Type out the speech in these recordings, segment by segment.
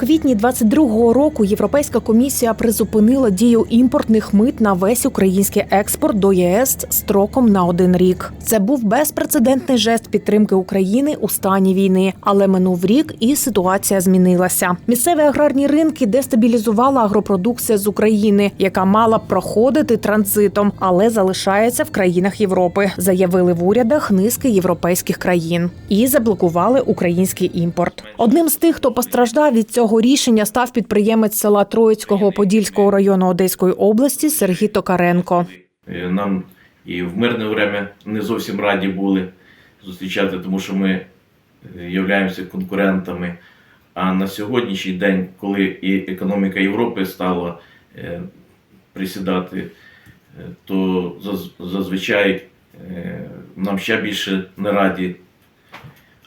квітні 22-го року Європейська комісія призупинила дію імпортних мит на весь український експорт до ЄС строком на один рік. Це був безпрецедентний жест підтримки України у стані війни, але минув рік і ситуація змінилася. Місцеві аграрні ринки дестабілізувала агропродукція з України, яка мала б проходити транзитом, але залишається в країнах Європи, заявили в урядах низки європейських країн і заблокували український імпорт. Одним з тих, хто постраждав від цього рішення, став підприємець села Троїцького Подільського району Одеської області Сергій Токаренко. Е, Нам і в мирне время не зовсім раді були зустрічати, тому що ми являємося конкурентами. А на сьогоднішній день, коли і економіка Європи стала е, присідати, е, то зазвичай е, нам ще більше не раді.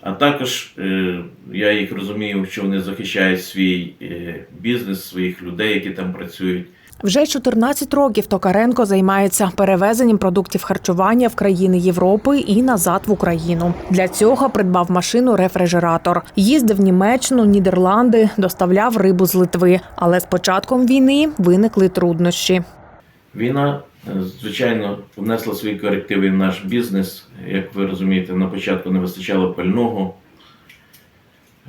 А також е, я їх розумію, що вони захищають свій е, бізнес, своїх людей, які там працюють. Вже 14 років Токаренко займається перевезенням продуктів харчування в країни Європи і назад в Україну. Для цього придбав машину рефрижератор. Їздив Німеччину, Нідерланди, доставляв рибу з Литви. Але з початком війни виникли труднощі. Війна, е, звичайно, внесла свої корективи в наш бізнес. Як ви розумієте, на початку не вистачало пального.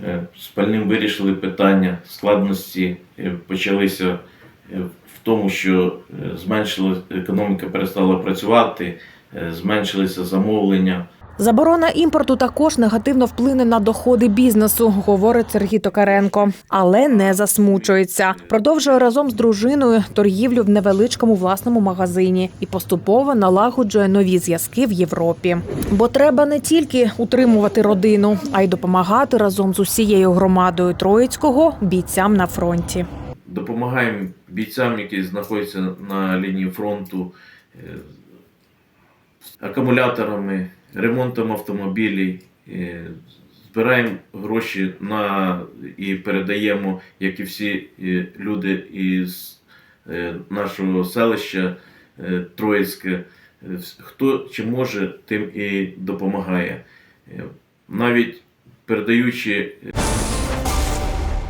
Е, З пальним вирішили питання, складності е, почалися в тому, що зменшилася економіка перестала працювати, зменшилися замовлення. Заборона імпорту також негативно вплине на доходи бізнесу, говорить Сергій Токаренко, але не засмучується. Продовжує разом з дружиною торгівлю в невеличкому власному магазині і поступово налагоджує нові зв'язки в Європі. Бо треба не тільки утримувати родину, а й допомагати разом з усією громадою Троїцького бійцям на фронті. Допомагаємо бійцям, які знаходяться на лінії фронту, е, акумуляторами, ремонтом автомобілів. Збираємо гроші на і передаємо, як і всі люди із е, нашого селища е, Троїцьке. Е, Хто чи може, тим і допомагає. Навіть передаючи